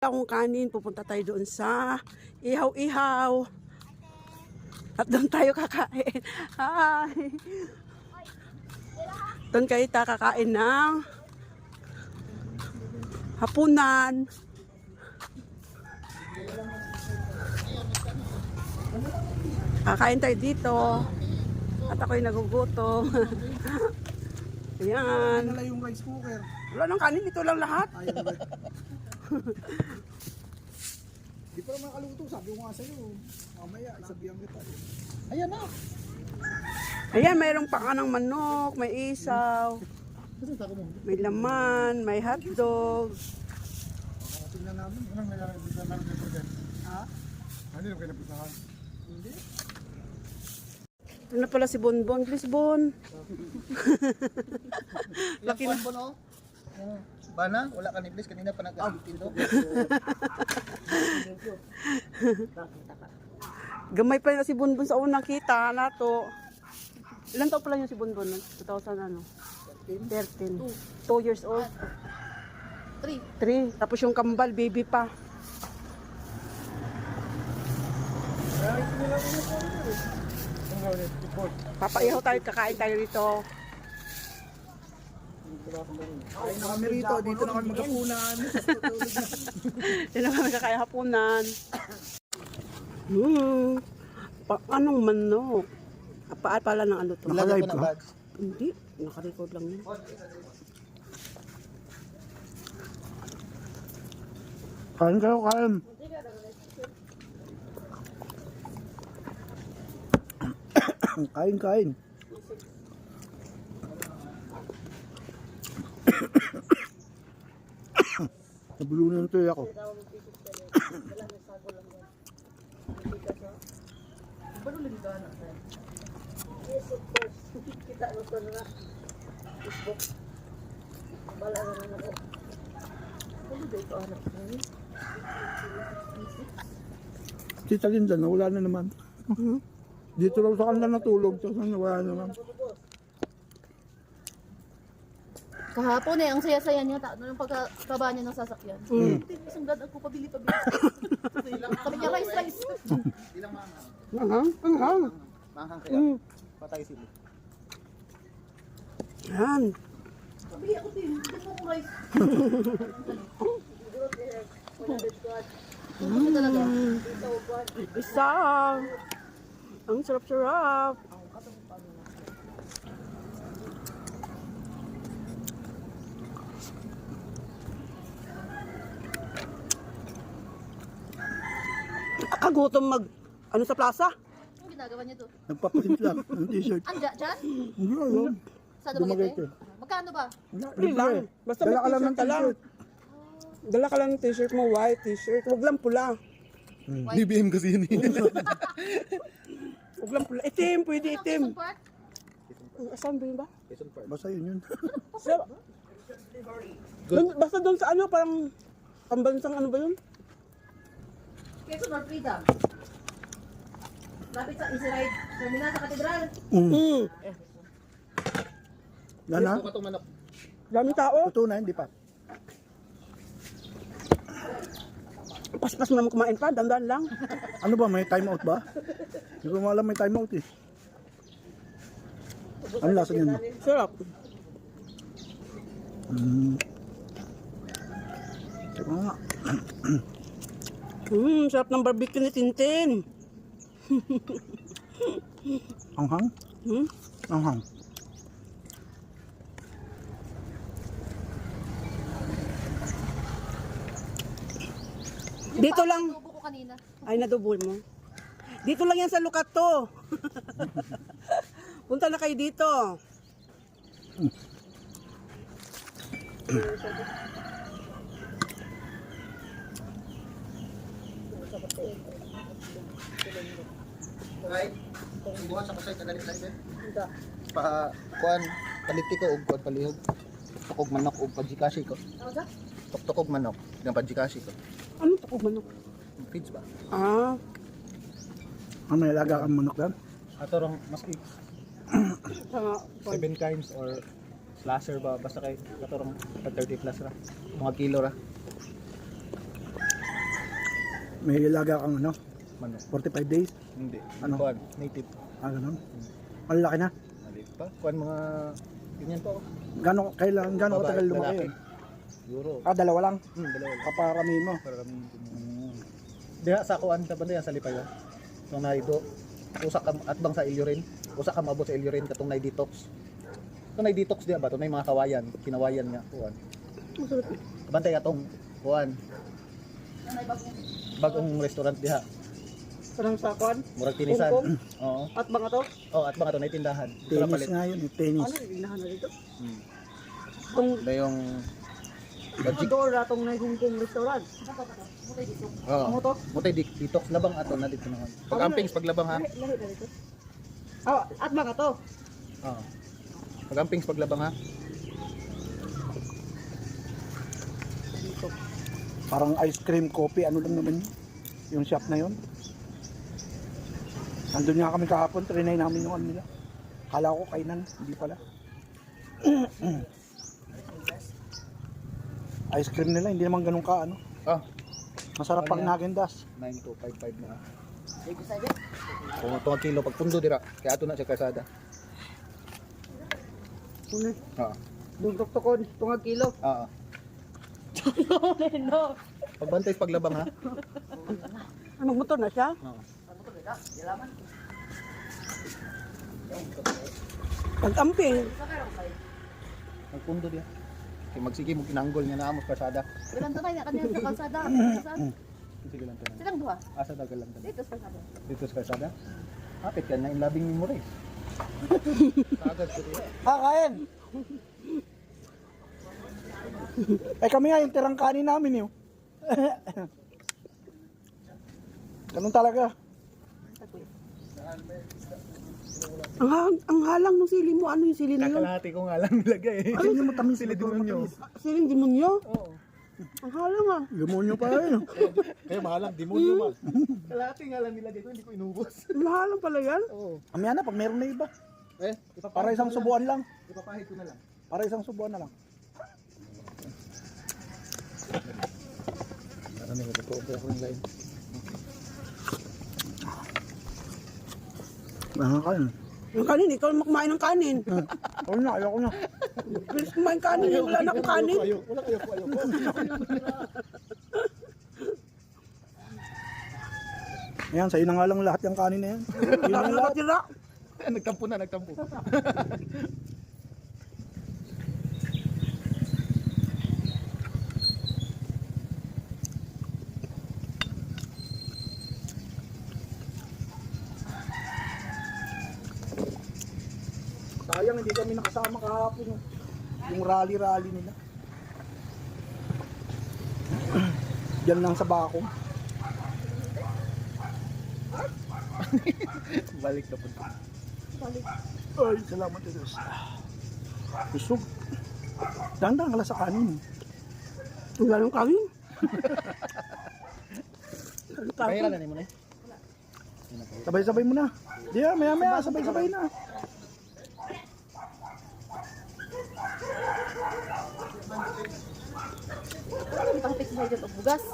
akong kanin, pupunta tayo doon sa ihaw-ihaw. At doon tayo kakain. Hi! Doon kayo ta kakain ng hapunan. Kakain tayo dito. At ako'y nagugutom. Ayan. Wala yung rice cooker. Wala nang kanin, ito lang lahat. Di pa naman makaluto. Sabi ko nga sa'yo. Mamaya, sabihan kita. Ayan na. Ayan, mayroong paka ng manok, may isaw, may laman, may hotdog. Ah, Tingnan namin. Anong nangyari dito namin dito dyan? Ha? Ano yung kinapisahan? Ano na pala si Bonbon? Please, Bon. Laki na. Bon, oh. Bana, wala ka ni Bliss. Kanina pa nag-abitin do. Gamay pa na si Bonbon sa unang kita nato. Ilan taon pala yung si Bonbon? 2000 ano? 13. 2 years old. 3. 3. Tapos yung kambal, baby pa. Papaihaw tayo, kakain tayo rito. Ay na kami rito. Dito na kami magkapunan. Yan naman kakain hapunan. Hmm. Pa anong manok? Ah, Pa pala ng ano to? Na badge. Hindi. Naka-record lang yun. Kain kayo, kain. kain, kain. Nabulunan ito ako. Tita Linda, nawala na naman. Dito lang sa kanila natulog, tapos nawala na naman. Kahapon eh, ang saya-saya niya, ta, nung pagkakaba niya ng sasakyan. Mm. Isang dad ako pabili-pabili. Sabi niya, rice, rice. Anghang? Anghang? Manghang Mm. patay sila. Yan. Pabili ako din, hindi mo ko rice. Talaga? Isa. Ang sarap-sarap. Nakagutom mag ano sa plaza? Anong ginagawa niya to? Nagpaprint lang ng t-shirt. Anja, dyan? Hindi alam. Sa Dumaguete. Magkano ba? Free lang. Basta Dala may lang ng t-shirt ka lang. t-shirt. Dala ka lang ng t-shirt mo, white t-shirt. Huwag lang pula. BBM kasi yun eh. Huwag lang pula. Itim, pwede itim. Quezon Park? Saan ba yun ba? Basta yun yun. Sa, basta doon sa ano, parang pambansang ano ba yun? Quezon or Freedom? Lapit sa Ride Terminal sa Katedral. Mm. Mm. Yan ha? Daming tao. Totoo na, hindi pa. Paspas mo naman kumain pa, dandan lang. Ano ba, may time out ba? Hindi ko alam may time out eh. Ano lasa niyan? Sarap. Mm. Teka nga. Mm, sarap ng barbecue ni Tintin. Anghang? Hmm? Anghang. Dito lang. tubo ko kanina. Ay, nadubol mo. Dito lang yan sa Lukato. Punta na kayo dito. Right? Buhat sa kasay kagalit lang din. Pa kuan paliti ko og kuan palihog. Tukog manok og pajikashi ko. Ano ba? Tuktok og manok ng pajikashi ko. Ano to manok? Feeds ba? Ah, Ano may alaga kang manok dan? Ato rong mas sa, seven times or slasher ba basta kay katorong 30 plus ra mga kilo ra May ilaga kang ano, Manok. 45 days. Hindi. Ano? Kuan, native. Ah, ganun. Ang laki na. Maliit pa. Kuan mga ganyan pa. oh. Gano'n, kailan, gano'n Babae, katagal lumaki lalaki. yun? Siguro. Ah, dalawa lang. Hmm, dalawa lang. Kaparamihin mo. Para kami Diha sa kuan sa banda yan sa lipayon. Nung naido, usa ka at bang sa ilyo rin. Usa ka mabot sa ilyo rin katong nay detox. Kung nay detox diha ba to nay mga kawayan, kinawayan nga kuan. Bantay atong kuan. Bagong restaurant diha. Sarang sakon. Murag tinisan. Hong Oo. At mga to? Oh, at mga to nay tindahan. Dito na Tennis palit. nga yun, eh, tennis. Ano, inahan na dito? Hmm. Itong Ito yung Bajik. door na itong na Hong Kong restaurant. Oo. Ano to? Mutay di- detox labang ato na dito naman. Pag ampings pag labang ha. Lahi, lahi na dito. Ah, at mga to? Oo. Pag ampings pag labang ha. Parang ice cream, coffee, ano lang naman yun. Yung shop na yun. Nandun nga kami kahapon, trinay namin yung ano nila. Kala ko kainan, hindi pala. ice cream nila, hindi naman ganun ka ano. Ah, Masarap pag nagendas. 9255 na. Kung ito ang kilo pag pundo dira, kaya ato na siya kasada. Ano? Oo. Dugtok to ko, tungag kilo. Oo. no. Pagbantay paglabang ha. Anong motor na siya? Oo. Pag-amping. Magpundo diya. Kaya magsige mo kinanggol niya na amos kasada. Ilan to tayo na kanina sa kalsada. Sige lang tanan. Silang duha. Asa dagal lang tanan. Dito sa kalsada. Dito sa kasada. Hapit ka na in labing memories. Agad ko diya. Ah, kain! eh kami nga, yung tirang kanin namin yun. Ganun talaga. Ang, ha- ang halang ng sili mo, ano yung sili na yun? Kakalahati ko nga lang nilagay. Ay, hindi mo tamis Sila demonyo. Siling demonyo? Oo. Ang halang ah. Lumonyo pa yun. Kaya mahalang demonyo ma. Kalahati nga lang nilagay ko, hindi ko inubos. Ang halang pala yan. Oo. Amaya na, pag meron na iba. Eh, Para isang subuan lang. Ipapahid ko na lang. Para isang subuan na lang. Ano nila ko ko ako ng line. Ah, kain. Yung kanin, ikaw ang kumain ng kanin. Ako na, ayoko na. Bilis kumain kanin, wala na akong kanin. Ayoko, wala kayo po, ayoko. Ayan, sa'yo na nga lang lahat yung kanin na yan. Wala ang na lahat. tira. nagtampo na, nagtampo. Sayang, hindi kami nakasama kahapon. Yung, yung rally-rally nila. Diyan lang sa bakong. Balik na po. Ay, salamat sa Diyos. Busog. Dandang ka lang sa kanin. Wala nang kanin. Kaya na mo na eh. Sabay-sabay mo na. Di ah, maya-maya, sabay-sabay na. Hindi pang fix dyan o bugas.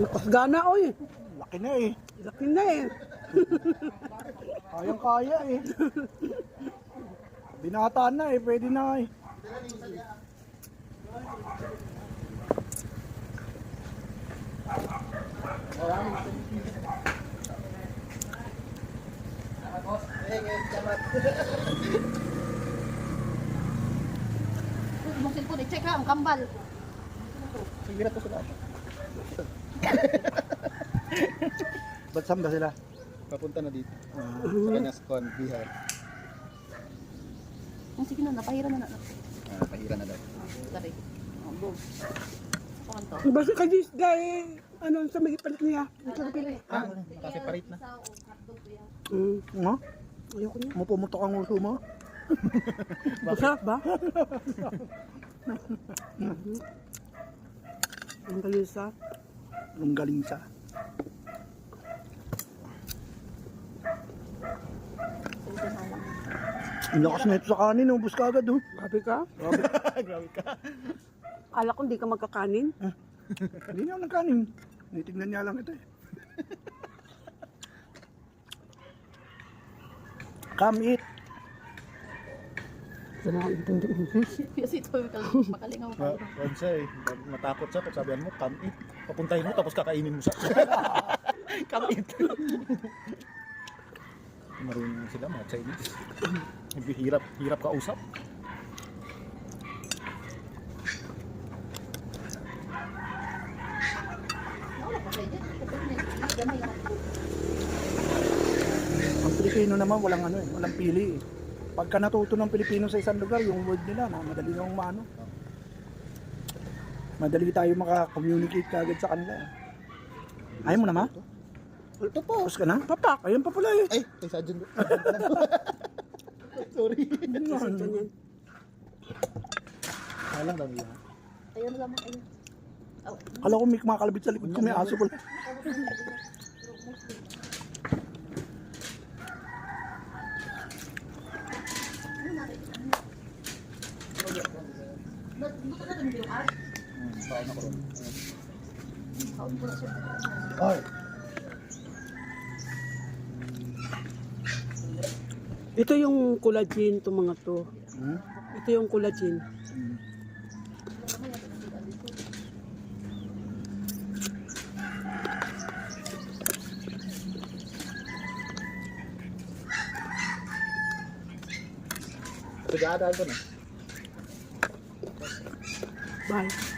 Lakas gana, oy. Laki na eh. Laki na eh. Kayang-kaya eh. Binata na eh, pwede na eh. Mong cellphone, i-check ha, ang kambal. Sige na to sila. Ba't saan ba sila? Papunta na dito. Ah, Sa kanyang squad, Bihar. Ang sige na, napahira na na. Ah, pahira na daw. Dari. Oh, boom. Pakan to. Basta this guy, ano, sa may palit niya. Ito na pili. Ah, kasi parit na. Mm, Nga? ayoko niya. Mo pumutok ang uso mo? Masarap ba? Ang galisa. Ang galing sa. Ang lakas na ito sa kanin, ubus ka agad oh. Grabe ka. Grabe ka. Kala ko hindi ka magkakanin. Hindi niya ako nagkanin. Nitignan niya lang ito eh. Come eat. Kasi ito, makalingaw ka. Huwag siya eh. Matakot siya pag sabihan mo, come eat. Papuntahin mo tapos kakainin mo siya. come eat. Marunong sila mga Chinese. Hirap, hirap kausap. Ang Pilipino naman walang ano eh, walang pili eh. Pagka natuto ng Pilipino sa isang lugar, yung word nila na madali nang maano. Madali tayo maka-communicate kagad sa kanila. eh. Ayaw mo na ma? Ito po. Tapos ka na? Papak, ayun pa pala eh. Ay, ay sadyan. Sorry. Ganyan. Alang lang yan. Ayun lang, ayun. Oh, Kala ko may kumakalabit sa likod ko, may aso pala. Ko. Ay. Ito yung collagen to mga to. Hmm? Ito yung collagen. Pagdadaan ko na. Bye.